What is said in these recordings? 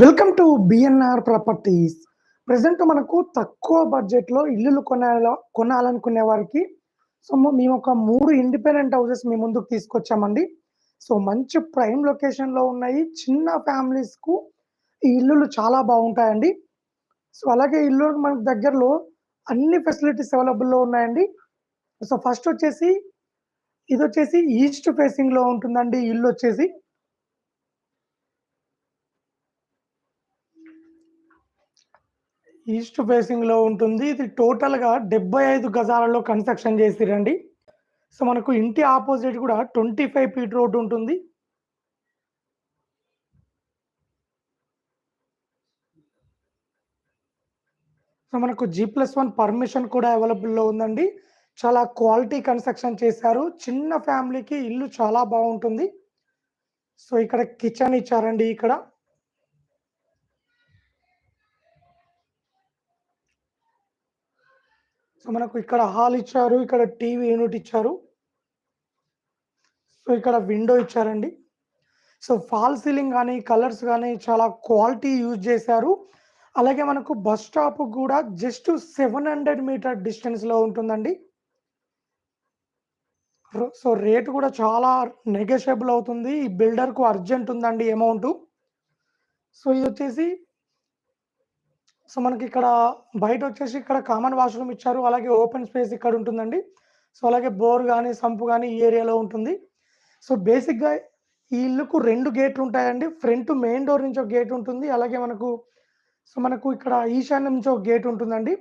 Welcome to BNR properties present మనకు తక్కువ బడ్జెట్లో ఇల్లులు కొనాల కొనాలనుకునే వారికి సో మేము ఒక మూడు ఇండిపెండెంట్ హౌసెస్ మీ ముందుకు తీసుకొచ్చామండి. సో మంచి ప్రైమ్ లొకేషన్లో ఉన్నాయి. చిన్న ఫ్యామిలీస్కు ఈ ఇల్లులు చాలా బాగుంటాయండి. సో అలాగే ఇల్లు మనకు దగ్గరలో అన్ని ఫెసిలిటీస్ అవైలబుల్లో ఉన్నాయండి. సో ఫస్ట్ వచ్చేసి ఇది వచ్చేసి ఈస్ట్ ఫేసింగ్లో ఉంటుందండి ఇల్లు వచ్చేసి ఈస్ట్ ఫేసింగ్లో ఉంటుంది ఇది టోటల్గా డెబ్బై ఐదు గజాలలో కన్స్ట్రక్షన్ చేసిరండి. సో మనకు ఇంటి ఆపోజిట్ కూడా ట్వంటీ ఫైవ్ ఫీట్ రోడ్ ఉంటుంది. సో మనకు జీ ప్లస్ వన్ పర్మిషన్ కూడా అవైలబుల్లో ఉందండి. చాలా క్వాలిటీ కన్స్ట్రక్షన్ చేశారు. చిన్న ఫ్యామిలీకి ఇల్లు చాలా బాగుంటుంది. సో ఇక్కడ కిచెన్ ఇచ్చారండి ఇక్కడ. సో మనకు ఇక్కడ హాల్ ఇచ్చారు ఇక్కడ టీవీ యూనిట్ ఇచ్చారు. సో ఇక్కడ విండో ఇచ్చారండి. సో ఫాల్ సీలింగ్ కానీ కలర్స్ కానీ చాలా క్వాలిటీ యూజ్ చేశారు. అలాగే మనకు బస్ స్టాప్ కూడా జస్ట్ సెవెన్ హండ్రెడ్ మీటర్ డిస్టెన్స్లో ఉంటుందండి. సో రేట్ కూడా చాలా నెగోషియబుల్ అవుతుంది. ఈ బిల్డర్కు అర్జెంట్ ఉందండి అమౌంట్ సో ఇది వచ్చేసి సో మనకి ఇక్కడ బయట వచ్చేసి ఇక్కడ కామన్ వాష్రూమ్ ఇచ్చారు. అలాగే ఓపెన్ స్పేస్ ఇక్కడ ఉంటుందండి. సో అలాగే బోర్ కానీ సంపు కానీ ఈ ఏరియాలో ఉంటుంది. సో బేసిక్గా ఈ ఇల్లుకు రెండు గేట్లు ఉంటాయండి. ఫ్రంట్ మెయిన్ డోర్ నుంచి ఒక గేట్ ఉంటుంది. అలాగే మనకు సో మనకు ఇక్కడ ఈశాన్యం నుంచి ఒక గేట్ ఉంటుందండి.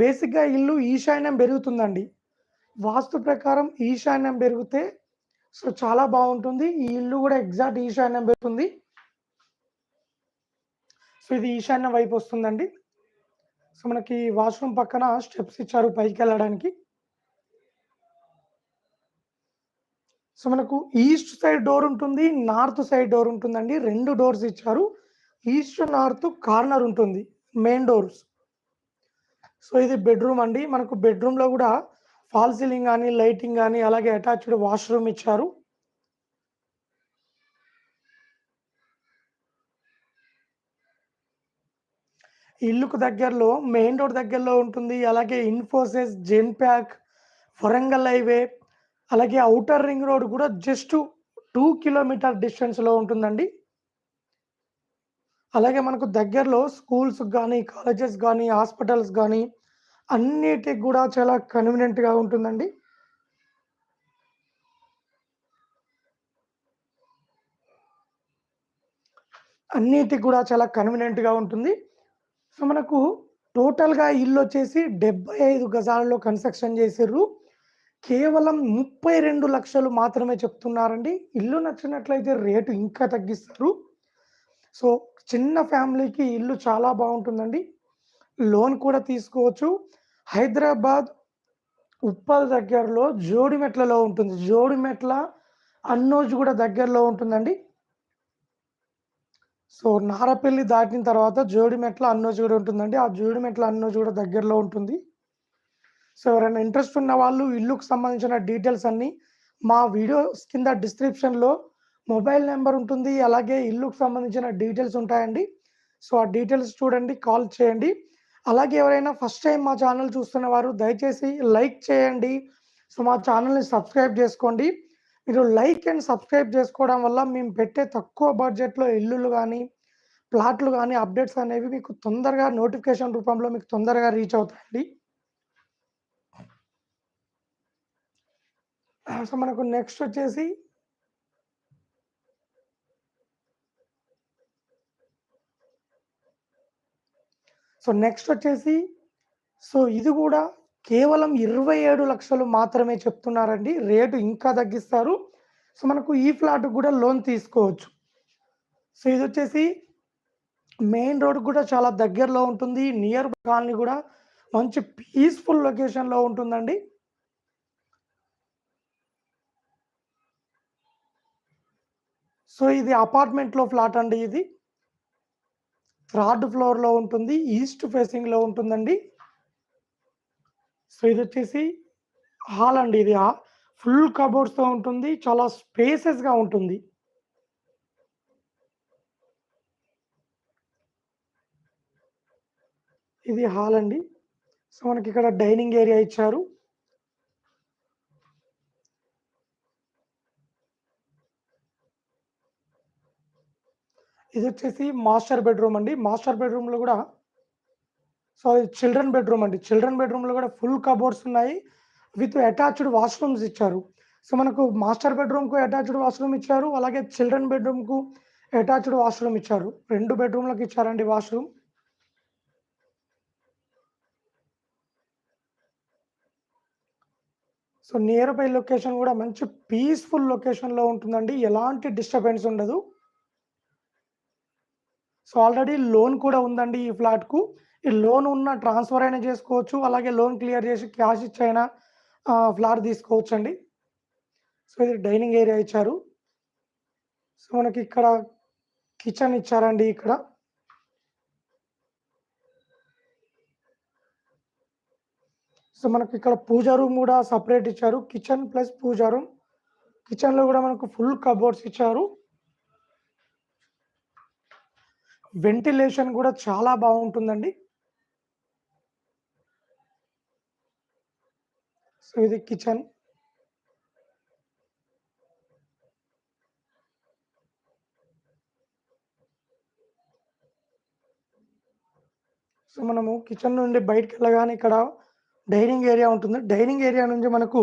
బేసిక్గా ఇల్లు ఈశాన్యం పెరుగుతుందండి. వాస్తు ప్రకారం ఈశాన్యం పెరిగితే సో చాలా బాగుంటుంది. ఈ ఇల్లు కూడా ఎగ్జాక్ట్ ఈశాన్యం పెరుగుతుంది. సో ఇది ఈశాన్యం వైపు వస్తుందండి. సో మనకి వాష్రూమ్ పక్కన స్టెప్స్ ఇచ్చారు పైకి వెళ్ళడానికి. సో మనకు ఈస్ట్ సైడ్ డోర్ ఉంటుంది నార్త్ సైడ్ డోర్ ఉంటుందండి. రెండు డోర్స్ ఇచ్చారు. ఈస్ట్ నార్త్ కార్నర్ ఉంటుంది మెయిన్ డోర్స్. సో ఇది బెడ్రూమ్ అండి. మనకు బెడ్రూమ్లో కూడా ఫాల్ సీలింగ్ కానీ లైటింగ్ కానీ అలాగే అటాచ్డ్ వాష్రూమ్ ఇచ్చారు. ఇల్లుకు దగ్గరలో మెయిన్ రోడ్ దగ్గరలో ఉంటుంది. అలాగే Infosys Genpact Warangal highway అలాగే అవుటర్ రింగ్ రోడ్ కూడా జస్ట్ టూ కిలోమీటర్ డిస్టెన్స్లో ఉంటుందండి. అలాగే మనకు దగ్గరలో స్కూల్స్ కానీ కాలేజెస్ కానీ హాస్పిటల్స్ కానీ అన్నిటికి కూడా చాలా కన్వీనియంట్గా ఉంటుందండి. అన్నిటికి కూడా చాలా కన్వీనియంట్గా ఉంటుంది. సో మనకు టోటల్గా ఇల్లు వచ్చేసి డెబ్బై ఐదు గజాలలో కన్స్ట్రక్షన్ చేసారు కేవలం ముప్పై రెండు లక్షలు మాత్రమే చెప్తున్నారండి. ఇల్లు నచ్చినట్లయితే రేటు ఇంకా తగ్గిస్తారు. సో చిన్న ఫ్యామిలీకి ఇల్లు చాలా బాగుంటుందండి. లోన్ కూడా తీసుకోవచ్చు. హైదరాబాద్ ఉప్పల్ దగ్గరలో జోడిమెట్లలో ఉంటుంది. జోడిమెట్ల అన్నోజు కూడా దగ్గరలో ఉంటుందండి. సో నారపల్లి దాటిన తర్వాత జోడిమెట్ల అన్నోజ్ కూడా ఉంటుందండి. ఆ జోడిమెట్ల అన్నోజ్ కూడా దగ్గరలో ఉంటుంది. సో ఎవరైనా ఇంట్రెస్ట్ ఉన్న వాళ్ళు ఇల్లుకు సంబంధించిన డీటెయిల్స్ అన్నీ మా వీడియోస్ కింద డిస్క్రిప్షన్లో మొబైల్ నెంబర్ ఉంటుంది. అలాగే ఇల్లుకు సంబంధించిన డీటెయిల్స్ ఉంటాయండి. సో ఆ డీటెయిల్స్ చూడండి కాల్ చేయండి. అలాగే ఎవరైనా ఫస్ట్ టైం మా ఛానల్ చూస్తున్న వారు దయచేసి లైక్ చేయండి. సో మా ఛానల్ని సబ్స్క్రైబ్ చేసుకోండి. మీరు లైక్ అండ్ సబ్స్క్రైబ్ చేసుకోవడం వల్ల మేము పెట్టే తక్కువ బడ్జెట్లో ఇల్లులు కానీ ప్లాట్లు కానీ అప్డేట్స్ అనేవి మీకు తొందరగా నోటిఫికేషన్ రూపంలో మీకు తొందరగా రీచ్ అవుతాయండి. సో మనకు నెక్స్ట్ వచ్చేసి సో నెక్స్ట్ వచ్చేసి సో ఇది కూడా కేవలం ఇరవై ఏడు లక్షలు మాత్రమే చెప్తున్నారండి. రేటు ఇంకా తగ్గిస్తారు. సో మనకు ఈ ఫ్లాట్ కూడా లోన్ తీసుకోవచ్చు. సో ఇది వచ్చేసి మెయిన్ రోడ్ కూడా చాలా దగ్గరలో ఉంటుంది. నియర్ కాలనీ కూడా మంచి పీస్ఫుల్ లొకేషన్లో ఉంటుందండి. సో ఇది అపార్ట్మెంట్లో ఫ్లాట్ అండి ఇది. థర్డ్ ఫ్లోర్లో ఉంటుంది ఈస్ట్ ఫేసింగ్లో ఉంటుందండి. సో ఇది వచ్చేసి హాల్ అండి ఇది. ఫుల్ కబోర్డ్స్తో ఉంటుంది చాలా స్పేసెస్గా ఉంటుంది. ఇది హాల్ అండి. సో మనకి ఇక్కడ డైనింగ్ ఏరియా ఇచ్చారు. ఇది వచ్చేసి మాస్టర్ బెడ్‌రూమ్ అండి. మాస్టర్ బెడ్‌రూమ్‌లో కూడా సో, చిల్డ్రన్ బెడ్‌రూమ్ అండి. చిల్డ్రన్ బెడ్‌రూమ్‌లో కూడా ఫుల్ కబోర్డ్స్ ఉన్నాయి. విత్ అటాచ్డ్ వాష్‌రూమ్స్ ఇచ్చారు. సో, మనకు మాస్టర్ బెడ్‌రూమ్‌కు అటాచ్డ్ వాష్‌రూమ్ ఇచ్చారు. అలాగే చిల్డ్రన్ బెడ్‌రూమ్‌కు అటాచ్డ్ వాష్‌రూమ్ ఇచ్చారు. రెండు బెడ్రూమ్లకు ఇచ్చారండి washroom. So, nearby location కూడా మంచి పీస్‌ఫుల్ లొకేషన్‌లో ఉంటుందండి. ఎలాంటి డిస్టర్బెన్స్ ఉండదు. సో, ఆల్రెడీ లోన్ కూడా ఉందండి ఈ ఫ్లాట్‌కు. ఈ లోన్ ఉన్న ట్రాన్స్‌ఫర్ అయినా చేసుకోవచ్చు. అలాగే లోన్ క్లియర్ చేసి క్యాష్ ఇచ్చైనా ఫ్లాట్ ఫ్లాట్ తీసుకోవచ్చండి. సో, ఇది డైనింగ్ ఏరియా ఇచ్చారు. సో, మనకి ఇక్కడ కిచెన్ ఇచ్చారండి ఇక్కడ. సో, మనకి ఇక్కడ పూజా రూమ్ కూడా సపరేట్ ఇచ్చారు. Kitchen plus puja room. కిచెన్‌లో కూడా మనకు ఫుల్ కబోర్డ్స్ ఇచ్చారు. వెంటిలేషన్ కూడా చాలా బాగుంటుందండి సో, ఇది కిచెన్. సో, మనము కిచెన్ నుండి బయటికెళ్ళగానే ఇక్కడ డైనింగ్ ఏరియా ఉంటుంది. డైనింగ్ ఏరియా నుంచి మనకు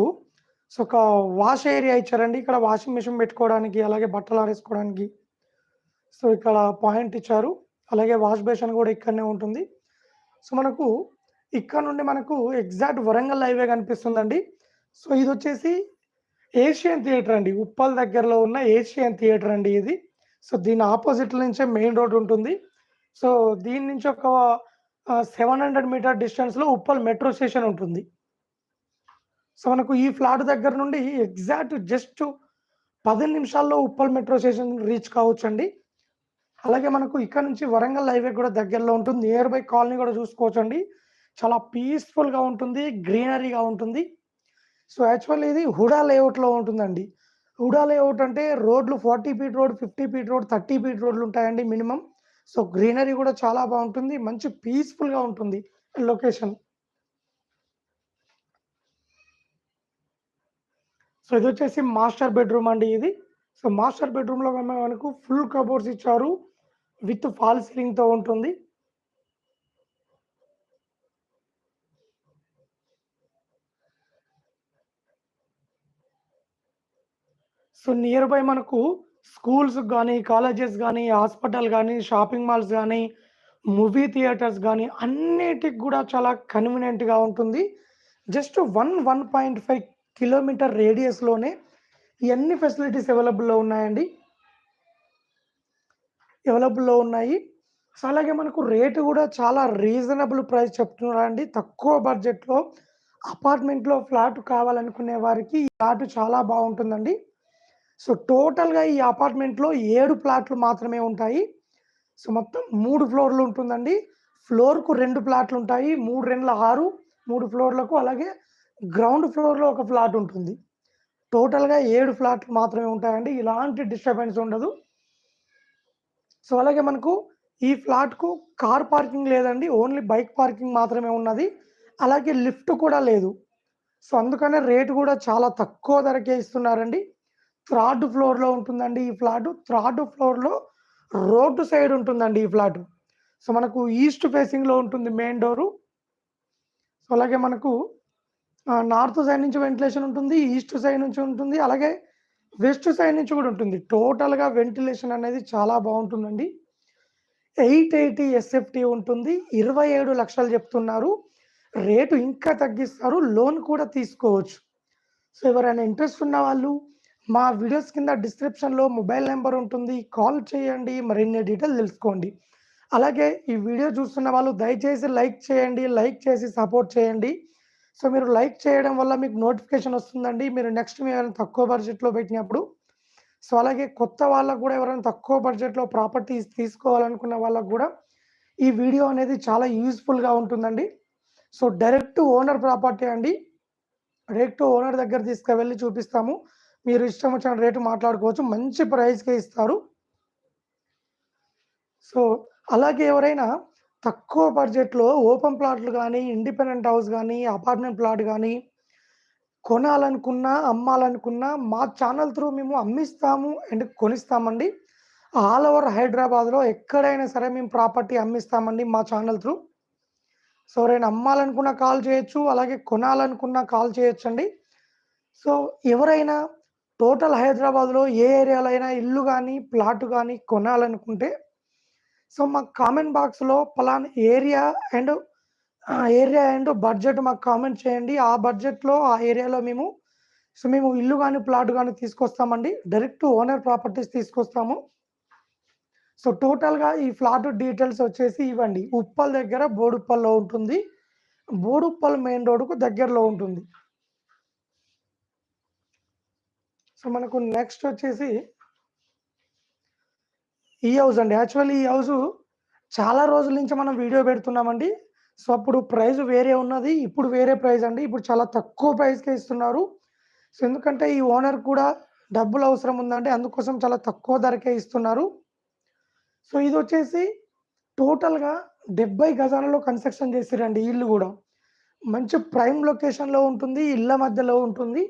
సో, ఒక వాష్ ఏరియా ఇచ్చారండి. ఇక్కడ వాషింగ్ మిషన్ పెట్టుకోవడానికి, అలాగే బట్టలు ఆరేసుకోవడానికి. సో, ఇక్కడ పాయింట్ ఇచ్చారు. అలాగే వాష్ బేసిన్ కూడా ఇక్కడనే ఉంటుంది. సో, మనకు ఇక్కడ నుండి మనకు ఎగ్జాక్ట్ వరంగల్ హైవే కనిపిస్తుందండి. సో, ఇది వచ్చేసి ఏషియన్ థియేటర్ అండి. ఉప్పల్ దగ్గరలో ఉన్న ఏషియన్ థియేటర్ అండి ఇది. సో, దీని ఆపోజిట్ నుంచే మెయిన్ రోడ్ ఉంటుంది. సో, దీని నుంచి ఒక సెవెన్ హండ్రెడ్ మీటర్ డిస్టెన్స్‌లో ఉప్పల్ మెట్రో స్టేషన్ ఉంటుంది. సో, మనకు ఈ ఫ్లాట్ దగ్గర నుండి ఎగ్జాక్ట్ జస్ట్ పది నిమిషాల్లో ఉప్పల్ మెట్రో స్టేషన్ రీచ్ కావచ్చండి. అలాగే మనకు ఇక్కడ నుంచి వరంగల్ హైవే కూడా దగ్గరలో ఉంటుంది. నియర్ బై కాలనీ కూడా చూసుకోవచ్చండి. చాలా పీస్‌ఫుల్‌గా ఉంటుంది. గ్రీనరీగా ఉంటుంది. సో, యాక్చువల్లీ ఇది హుడా లేఅవుట్‌లో ఉంటుందండి. హుడా లేఅవుట్ అంటే రోడ్లు 40 feet road, 50 feet road, 30 feet రోడ్లు ఉంటాయండి మినిమమ్. సో, గ్రీనరీ కూడా చాలా బాగుంటుంది మంచి పీస్‌ఫుల్‌గా ఉంటుంది లొకేషన్. సో, ఇది వచ్చేసి మాస్టర్ బెడ్‌రూమ్ అండి ఇది. సో, మాస్టర్ బెడ్‌రూమ్‌లో మనకు ఫుల్ కబోర్డ్స్ ఇచ్చారు. విత్ ఫాల్ సీలింగ్‌తో ఉంటుంది. సో, నియర్ బై మనకు స్కూల్స్ కానీ కాలేజెస్ కానీ హాస్పిటల్ కానీ షాపింగ్ మాల్స్ కానీ మూవీ థియేటర్స్ కానీ అన్నిటికి కూడా చాలా కన్వీనియంట్‌గా ఉంటుంది. జస్ట్ 1, 1.5 కిలోమీటర్ రేడియస్‌లోనే ఎన్ని ఫెసిలిటీస్ అవైలబుల్‌లో ఉన్నాయండి. అవైలబుల్‌లో ఉన్నాయి. సో, అలాగే మనకు రేటు కూడా చాలా రీజనబుల్ ప్రైస్ చెప్తున్నారండి. తక్కువ బడ్జెట్‌లో అపార్ట్మెంట్‌లో ఫ్లాట్ కావాలనుకునే వారికి ఈ ఫ్లాట్ చాలా బాగుంటుందండి సో, టోటల్‌గా ఈ అపార్ట్మెంట్‌లో ఏడు ఫ్లాట్లు మాత్రమే ఉంటాయి. సో, మొత్తం మూడు ఫ్లోర్‌లు ఉంటుందండి. ఫ్లోర్‌కు 2 ఫ్లాట్లుంటాయి. 3 రెండ్ల 6 3 ఫ్లోర్‌లకు అలాగే గ్రౌండ్ ఫ్లోర్‌లో ఒక ఫ్లాట్ ఉంటుంది. టోటల్‌గా ఏడు ఫ్లాట్లు మాత్రమే ఉంటాయండి. ఇలాంటి డిస్టర్బెన్స్ ఉండదు. సో, అలాగే మనకు ఈ ఫ్లాట్‌కు కార్ పార్కింగ్ లేదండి. ఓన్లీ బైక్ పార్కింగ్ మాత్రమే ఉన్నది. అలాగే లిఫ్ట్ కూడా లేదు. సో, అందుకనే రేటు కూడా చాలా తక్కువ ధరకే ఇస్తున్నారండి. థర్డ్ ఫ్లోర్‌లో ఉంటుందండి ఈ ఫ్లాటు. థర్డ్ ఫ్లోర్‌లో రోడ్డు సైడ్ ఉంటుందండి ఈ ఫ్లాటు. సో, మనకు ఈస్ట్ ఫేసింగ్‌లో ఉంటుంది మెయిన్ డోరు. సో, అలాగే మనకు నార్త్ సైడ్ నుంచి వెంటిలేషన్ ఉంటుంది. ఈస్ట్ సైడ్ నుంచి ఉంటుంది. అలాగే వెస్ట్ సైడ్ నుంచి కూడా ఉంటుంది. టోటల్‌గా వెంటిలేషన్ అనేది చాలా బాగుంటుందండి ఎయిట్ ఎయిటీ ఎస్ఎఫ్టీ ఉంటుంది. ఇరవై ఏడు లక్షలు చెప్తున్నారు. రేటు ఇంకా తగ్గిస్తారు. లోన్ కూడా తీసుకోవచ్చు. సో, ఎవరైనా ఇంట్రెస్ట్ ఉన్న వాళ్ళు మా వీడియోస్ కింద డిస్క్రిప్షన్‌లో మొబైల్ నెంబర్ ఉంటుంది. కాల్ చేయండి. మరిన్ని డీటెయిల్ తెలుసుకోండి. అలాగే ఈ వీడియో చూస్తున్న వాళ్ళు దయచేసి లైక్ చేయండి. లైక్ చేసి సపోర్ట్ చేయండి. సో, మీరు లైక్ చేయడం వల్ల మీకు నోటిఫికేషన్ వస్తుందండి. మీరు నెక్స్ట్ ఏమైనా తక్కువ బడ్జెట్‌లో పెట్టినప్పుడు. సో, అలాగే కొత్త వాళ్ళకు కూడా ఎవరైనా తక్కువ బడ్జెట్‌లో ప్రాపర్టీస్ తీసుకోవాలనుకున్న వాళ్ళకు కూడా ఈ వీడియో అనేది చాలా యూస్ఫుల్గా ఉంటుందండి. సో, డైరెక్ట్ ఓనర్ ప్రాపర్టీ అండి. డైరెక్ట్ ఓనర్ దగ్గర తీసుకువెళ్ళి చూపిస్తాము. మీరు ఇష్టం వచ్చిన రేటు మాట్లాడుకోవచ్చు. మంచి ప్రైస్‌కే ఇస్తారు. సో, అలాగే ఎవరైనా తక్కువ బడ్జెట్‌లో ఓపెన్ ప్లాట్లు కానీ ఇండిపెండెంట్ హౌస్ కానీ అపార్ట్‌మెంట్ ప్లాట్ కానీ కొనాలనుకున్నా, అమ్మాలనుకున్నా మా ఛానల్ త్రూ మేము అమ్మిస్తాము అండ్ కొనిస్తామండి. ఆల్ ఓవర్ హైదరాబాద్‌లో ఎక్కడైనా సరే మేము ప్రాపర్టీ అమ్మిస్తామండి మా ఛానల్ త్రూ. సో, నేను అమ్మాలనుకున్న కాల్ చేయొచ్చు. అలాగే కొనాలనుకున్నా కాల్ చేయొచ్చండి. సో, ఎవరైనా టోటల్ హైదరాబాద్‌లో ఏ ఏరియాలో అయినా ఇల్లు కానీ ప్లాట్ కానీ కొనాలనుకుంటే సో, మాకు కామెంట్ బాక్స్‌లో పలానా area and area and budget మాకు కామెంట్ చేయండి. ఆ బడ్జెట్‌లో ఆ ఏరియాలో మేము సో, మేము ఇల్లు కానీ ప్లాట్ కానీ తీసుకొస్తామండి. డైరెక్ట్ ఓనర్ ప్రాపర్టీస్ తీసుకొస్తాము. సో, టోటల్‌గా ఈ ఫ్లాట్ డీటెయిల్స్ వచ్చేసి ఇవ్వండి. ఉప్పల్ దగ్గర బోడుప్పల్లో ఉంటుంది. బోడుప్పల్ మెయిన్ రోడ్‌కు దగ్గరలో ఉంటుంది. సో, మనకు నెక్స్ట్ వచ్చేసి ఈ హౌస్ అండి. యాక్చువల్లీ ఈ హౌస్ చాలా రోజుల నుంచి మనం వీడియో పెడుతున్నామండి. సో, అప్పుడు ప్రైస్ వేరే ఉన్నది. ఇప్పుడు వేరే ప్రైస్ అండి. ఇప్పుడు చాలా తక్కువ ప్రైస్‌కే ఇస్తున్నారు. సో, ఎందుకంటే ఈ ఓనర్ కూడా డబ్బులు అవసరం ఉందండి. అందుకోసం చాలా తక్కువ ధరకే ఇస్తున్నారు. సో, ఇది వచ్చేసి టోటల్‌గా 70 గజాలలో కన్‌స్ట్రక్షన్ చేసిరండి ఇల్లు కూడా మంచి ప్రైమ్ లొకేషన్‌లో ఉంటుంది. ఇళ్ళ మధ్యలో ఉంటుంది.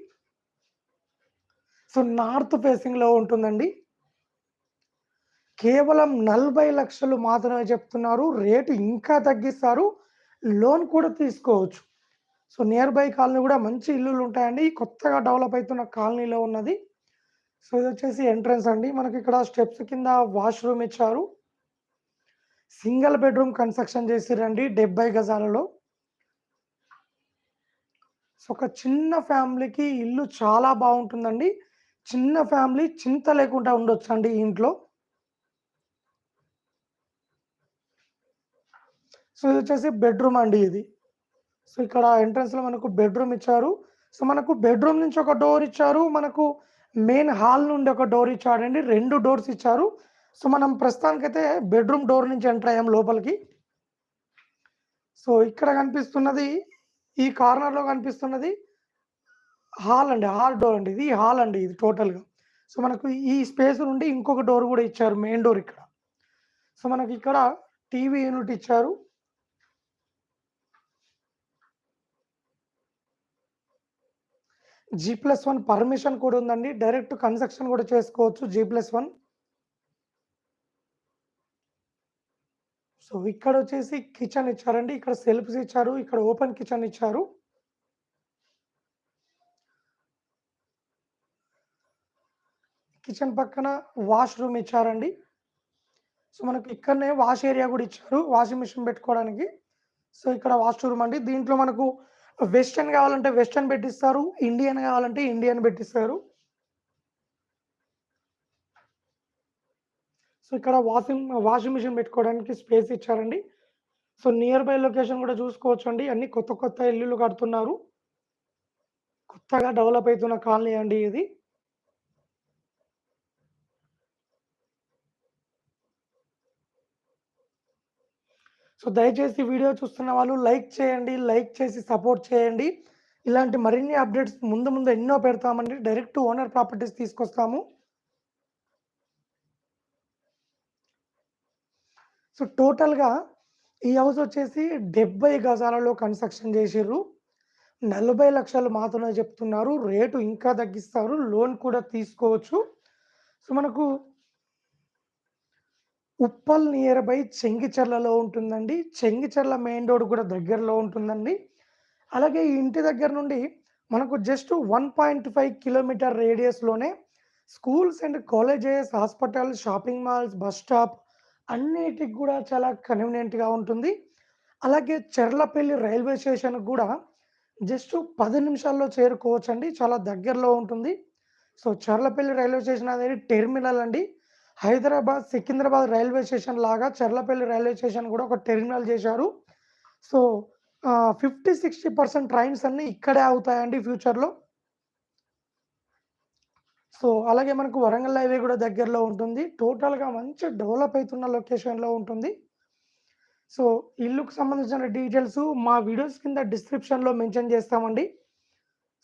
సో, నార్త్ ఫేసింగ్‌లో ఉంటుందండి. కేవలం నలభై లక్షలు మాత్రమే చెప్తున్నారు. రేటు ఇంకా తగ్గిస్తారు. లోన్ కూడా తీసుకోవచ్చు. సో, నియర్ బై కాలనీ కూడా మంచి ఇల్లులు ఉంటాయండి కొత్తగా డెవలప్ అవుతున్న కాలనీలో ఉన్నది. సో, ఇది వచ్చేసి ఎంట్రన్స్ అండి. మనకి ఇక్కడ స్టెప్స్ కింద వాష్‌రూమ్ ఇచ్చారు. సింగిల్ బెడ్‌రూమ్ కన్‌స్ట్రక్షన్ చేసిర్రండి 70 గజాలలో. సో, ఒక చిన్న ఫ్యామిలీకి ఇల్లు చాలా బాగుంటుందండి చిన్న ఫ్యామిలీ చింత లేకుండా ఉండొచ్చండి అండి ఇంట్లో. సో, ఇది వచ్చేసి బెడ్‌రూమ్ అండి ఇది. సో, ఇక్కడ ఎంట్రన్స్‌లో మనకు బెడ్‌రూమ్ ఇచ్చారు. సో, మనకు బెడ్‌రూమ్ నుంచి ఒక డోర్ ఇచ్చారు. మనకు మెయిన్ హాల్ నుండి ఒక డోర్ ఇచ్చాడండి. రెండు డోర్స్ ఇచ్చారు. సో, మనం ప్రస్తుతానికైతే బెడ్‌రూమ్ డోర్ నుంచి ఎంటర్ అయ్యాం లోపలికి. సో, ఇక్కడ కనిపిస్తున్నది ఈ కార్నర్‌లో కనిపిస్తున్నది హాల్ అండి. హాల్ డోర్ అండి. ఇది హాల్ అండి ఇది టోటల్‌గా. సో, మనకు ఈ స్పేస్ నుండి ఇంకొక డోర్ కూడా ఇచ్చారు. మెయిన్ డోర్ ఇక్కడ. సో, మనకి ఇక్కడ టీవీ యూనిట్ ఇచ్చారు. జి ప్లస్ వన్ పర్మిషన్ కూడా ఉందండి. డైరెక్ట్ కన్‌స్ట్రక్షన్ కూడా చేసుకోవచ్చు జి ప్లస్ వన్ సో, ఇక్కడ వచ్చేసి కిచెన్ ఇచ్చారండి. ఇక్కడ సెల్ఫ్స్ ఇచ్చారు. ఇక్కడ ఓపెన్ కిచెన్ ఇచ్చారు. కిచెన్ పక్కన వాష్‌రూమ్ ఇచ్చారండి. సో, మనకు ఇక్కడనే వాష్ ఏరియా కూడా ఇచ్చారు. వాషింగ్ మిషన్ పెట్టుకోవడానికి. సో, ఇక్కడ వాష్‌రూమ్ అండి. దీంట్లో మనకు వెస్టర్న్ కావాలంటే వెస్టర్న్ పెట్టిస్తారు. ఇండియన్ కావాలంటే ఇండియన్ పెట్టిస్తారు. సో, ఇక్కడ వాషింగ్ వాషింగ్ మిషన్ పెట్టుకోవడానికి స్పేస్ ఇచ్చారండి. సో, నియర్ బై లొకేషన్ గూడా చూసుకోవచ్చండి. అన్ని కొత్త కొత్త ఇల్లులు కడుతున్నారు. కొత్తగా డెవలప్ అవుతున్న కాలనీ అండి ఇది. సో, దయచేసి వీడియో చూస్తున్న వాళ్ళు లైక్ చేయండి. లైక్ చేసి సపోర్ట్ చేయండి. ఇలాంటి మరిన్ని అప్డేట్స్ ముందు ముందు ఎన్నో పెడతామండి. డైరెక్ట్ ఓనర్ ప్రాపర్టీస్ తీసుకొస్తాము. సో, టోటల్‌గా ఈ హౌస్ వచ్చేసి 70 గజాలలో కన్‌స్ట్రక్షన్ చేసిర్రు. 40,00,000 మాత్రమే చెప్తున్నారు. రేటు ఇంకా తగ్గిస్తారు. లోన్ కూడా తీసుకోవచ్చు. సో, మనకు ఉప్పల్ నియర్ బై చెంగిచెర్లలో ఉంటుందండి. చెంగిచెర్ల మెయిన్ రోడ్ కూడా దగ్గరలో ఉంటుందండి. అలాగే ఈ ఇంటి దగ్గర నుండి మనకు just 1.5 kilometre రేడియస్‌లోనే schools and colleges, hospital, shopping malls, bus stop అన్నిటికి కూడా చాలా కన్వీనియంట్‌గా ఉంటుంది. అలాగే చెర్లపల్లి రైల్వే స్టేషన్ కూడా జస్ట్ పది నిమిషాల్లో చేరుకోవచ్చు అండి చాలా దగ్గరలో ఉంటుంది. సో, చెర్లపల్లి రైల్వే స్టేషన్ అనేది టెర్మినల్ అండి. హైదరాబాద్, సికింద్రాబాద్ రైల్వే స్టేషన్ లాగా చర్లపల్లి రైల్వే స్టేషన్ కూడా ఒక టెర్మినల్ చేశారు. So, fifty sixty percent trains అన్నీ ఇక్కడే అవుతాయండి ఫ్యూచర్‌లో. సో, అలాగే మనకు వరంగల్ హైవే కూడా దగ్గరలో ఉంటుంది. టోటల్‌గా మంచి డెవలప్ అవుతున్న లొకేషన్‌లో ఉంటుంది. సో, ఇల్లుకు సంబంధించిన డీటెయిల్స్ మా వీడియోస్ కింద డిస్క్రిప్షన్‌లో మెన్షన్ చేస్తామండి.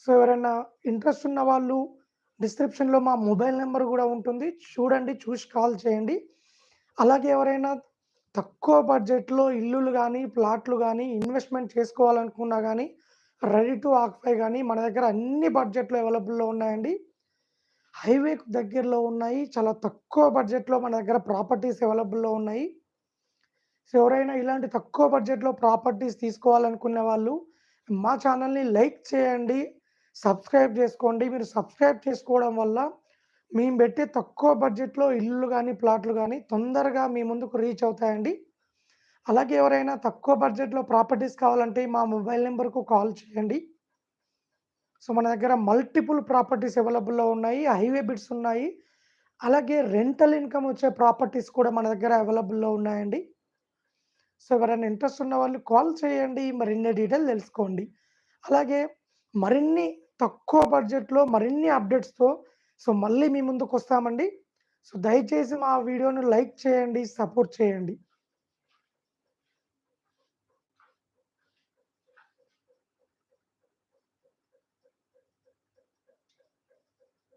సో, ఎవరైనా ఇంట్రెస్ట్ ఉన్న వాళ్ళు డిస్క్రిప్షన్‌లో మా మొబైల్ నెంబర్ కూడా ఉంటుంది. చూడండి. చూసి కాల్ చేయండి. అలాగే ఎవరైనా తక్కువ బడ్జెట్‌లో ఇల్లులు కానీ ప్లాట్లు కానీ ఇన్వెస్ట్‌మెంట్ చేసుకోవాలనుకున్నా కానీ రెడీ టు ఆక్ఫై కానీ మన దగ్గర అన్ని బడ్జెట్‌లో అవైలబుల్‌లో ఉన్నాయండి. హైవేకు దగ్గరలో ఉన్నాయి. చాలా తక్కువ బడ్జెట్‌లో మన దగ్గర ప్రాపర్టీస్ అవైలబుల్‌లో ఉన్నాయి. సో, ఎవరైనా ఇలాంటి తక్కువ బడ్జెట్‌లో ప్రాపర్టీస్ తీసుకోవాలనుకునే వాళ్ళు మా ఛానల్ని లైక్ చేయండి. సబ్స్క్రైబ్ చేసుకోండి. మీరు సబ్స్క్రైబ్ చేసుకోవడం వల్ల మేము పెట్టే తక్కువ బడ్జెట్‌లో ఇల్లులు కానీ ప్లాట్లు కానీ తొందరగా మీ ముందుకు రీచ్ అవుతాయండి. అలాగే ఎవరైనా తక్కువ బడ్జెట్‌లో ప్రాపర్టీస్ కావాలంటే మా మొబైల్ నెంబర్కు కాల్ చేయండి. సో, మన దగ్గర మల్టిపుల్ ప్రాపర్టీస్ అవైలబుల్‌లో ఉన్నాయి. హైవే బిట్స్ ఉన్నాయి. అలాగే రెంటల్ ఇన్‌కమ్ వచ్చే ప్రాపర్టీస్ కూడా మన దగ్గర అవైలబుల్‌లో ఉన్నాయండి. సో, ఎవరైనా ఇంట్రెస్ట్ ఉన్న వాళ్ళు కాల్ చేయండి. మరిన్ని డీటెయిల్ తెలుసుకోండి. అలాగే మరిన్ని తక్కువ బడ్జెట్‌లో మరిన్ని అప్డేట్స్‌తో సో, మళ్ళీ మీ ముందుకొస్తామండి. సో, దయచేసి మా వీడియోను లైక్ చేయండి. సపోర్ట్ చేయండి.